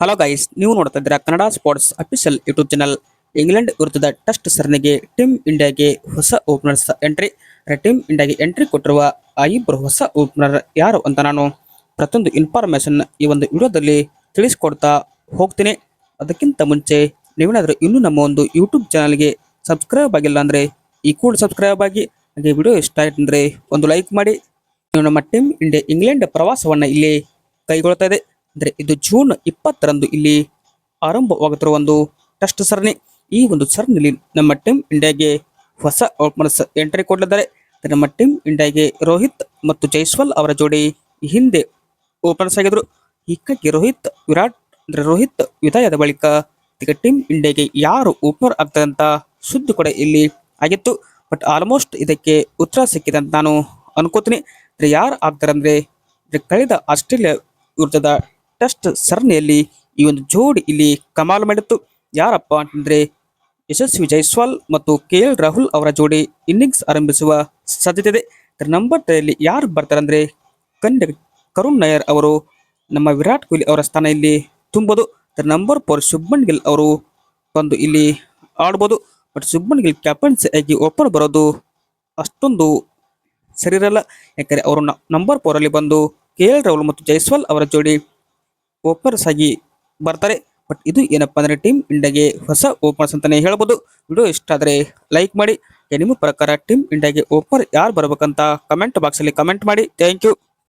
Hello guys ನೀವು ನೋಡ್ತಾ ಇದ್ದೀರಾ Kannada sports official YouTube channel England ವಿರುದ್ಧದ ಟೆಸ್ಟ್ ಸರಣಿಗೆ ಟೀಮ್ ಇಂಡಿಯಾಗೆ ಹೊಸ ಓಪನರ್ಸ್ ಎಂಟ್ರಿ ಟೀಮ್ ಇಂಡಿಯಾಗೆ ಎಂಟ್ರಿ ಕೊಟ್ಟಿರುವ ಆ ಇಬ್ಬರು ಹೊಸ ಓಪನರ್ ಯಾರು ಅಂತ ನಾನು ಪ್ರತಿಯೊಂದು ಇನ್ಫಾರ್ಮೇಷನ್ ಈ ಒಂದು ವಿಡಿಯೋದಲ್ಲಿ ತಿಳಿಸ್ಕೊಡ್ತಾ ಹೋಗ್ತೀನಿ. ಅದಕ್ಕಿಂತ ಮುಂಚೆ ನೀವೇನಾದರೂ ಇನ್ನೂ ನಮ್ಮ ಒಂದು ಯೂಟ್ಯೂಬ್ ಚಾನಲ್ಗೆ ಸಬ್ಸ್ಕ್ರೈಬ್ ಆಗಿಲ್ಲ ಅಂದರೆ ಈ ಕೂಡ ಸಬ್ಸ್ಕ್ರೈಬ್ ಆಗಿ, ಹಾಗೆ ವಿಡಿಯೋ ಇಷ್ಟ ಆಯ್ತು ಅಂದರೆ ಒಂದು ಲೈಕ್ ಮಾಡಿ. ನೀವು ನಮ್ಮ ಟೀಮ್ ಇಂಡಿಯಾ ಇಂಗ್ಲೆಂಡ್ ಪ್ರವಾಸವನ್ನು ಇಲ್ಲಿ ಕೈಗೊಳ್ತಾ ಇದೆ. ಅಂದರೆ ಇದು ಜೂನ್ ಇಪ್ಪತ್ತರಂದು ಇಲ್ಲಿ ಆರಂಭವಾಗುತ್ತಿರುವ ಒಂದು ಟೆಸ್ಟ್ ಸರಣಿ. ಈ ಒಂದು ಸರಣಿಯಲ್ಲಿ ನಮ್ಮ ಟೀಮ್ ಇಂಡಿಯಾಗೆ ಹೊಸ ಓಪನರ್ಸ್ ಎಂಟ್ರಿ ಕೊಡಲಿದ್ದಾರೆ ನಮ್ಮ ಟೀಮ್ ಇಂಡಿಯಾಗೆ ರೋಹಿತ್ ಮತ್ತು ಜೈಸ್ವಾಲ್ ಅವರ ಜೋಡಿ ಹಿಂದೆ ಓಪನರ್ಸ್ ಆಗಿದ್ರು. ಹೀಗಾಗಿ ರೋಹಿತ್, ವಿರಾಟ್, ಅಂದರೆ ರೋಹಿತ್ ವಿದಾಯದ ಬಳಿಕ ಈಗ ಟೀಮ್ ಇಂಡಿಯಾಗೆ ಯಾರು ಓಪನರ್ ಆಗ್ತದೆ ಅಂತ ಸುದ್ದಿ ಕೂಡ ಇಲ್ಲಿ ಆಗಿತ್ತು. ಬಟ್ ಆಲ್ಮೋಸ್ಟ್ ಇದಕ್ಕೆ ಉತ್ತರ ಸಿಕ್ಕಿದೆ ಅಂತ ನಾನು ಅನ್ಕೋತೀನಿ. ಅಂದ್ರೆ ಯಾರು ಆಗ್ತಾರೆ ಅಂದ್ರೆ ಕಳೆದ ಆಸ್ಟ್ರೇಲಿಯಾ ವಿರುದ್ಧದ ಟೆಸ್ಟ್ ಸರಣಿಯಲ್ಲಿ ಈ ಒಂದು ಜೋಡಿ ಇಲ್ಲಿ ಕಮಾಲ್ ಮಾಡಿತ್ತು. ಯಾರಪ್ಪ ಅಂತಂದ್ರೆ ಯಶಸ್ವಿ ಜೈಸ್ವಾಲ್ ಮತ್ತು ಕೆ ಎಲ್ ರಾಹುಲ್ ಅವರ ಜೋಡಿ ಇನ್ನಿಂಗ್ಸ್ ಆರಂಭಿಸುವ ಸಾಧ್ಯತೆ ಇದೆ. ನಂಬರ್ ತ್ರೀಯಲ್ಲಿ ಯಾರು ಬರ್ತಾರೆ ಅಂದ್ರೆ ಕನ್ನಡ ಕರುಣ್ ನಾಯರ್ ಅವರು ನಮ್ಮ ವಿರಾಟ್ ಕೊಹ್ಲಿ ಅವರ ಸ್ಥಾನ ಇಲ್ಲಿ ತುಂಬೋದು ನಂಬರ್ ಫೋರ್ ಶುಭ್ಮನ್ ಗಿಲ್ ಅವರು ಬಂದು ಇಲ್ಲಿ ಆಡ್ಬೋದು. ಬಟ್ ಶುಭ್ಮನ್ ಗಿಲ್ ಕ್ಯಾಪ್ಟನ್ಸಿ ಆಗಿ ಓಪನ್ ಬರೋದು ಅಷ್ಟೊಂದು ಸರಿ ಇರಲ್ಲ. ಯಾಕಂದ್ರೆ ಅವರು ನಂಬರ್ ಫೋರ್ ಅಲ್ಲಿ ಬಂದು ಕೆ ಎಲ್ ರಾಹುಲ್ ಮತ್ತು ಜೈಸ್ವಾಲ್ ಅವರ ಜೋಡಿ ಓಪನರ್ಸ್ ಆಗಿ ಬರ್ತಾರೆ. ಬಟ್ ಇದು ಏನಪ್ಪ ಅಂದರೆ ಟೀಮ್ ಇಂಡಿಯಾಗೆ ಹೊಸ ಓಪನರ್ಸ್ ಅಂತಲೇ ಹೇಳ್ಬೋದು. ವಿಡಿಯೋ ಇಷ್ಟ ಆದರೆ ಲೈಕ್ ಮಾಡಿ. ನಿಮ್ಮ ಪ್ರಕಾರ ಟೀಮ್ ಇಂಡಿಯಾಗೆ ಓಪನರ್ ಯಾರು ಬರಬೇಕಂತ ಕಮೆಂಟ್ ಬಾಕ್ಸಲ್ಲಿ ಕಮೆಂಟ್ ಮಾಡಿ. Thank you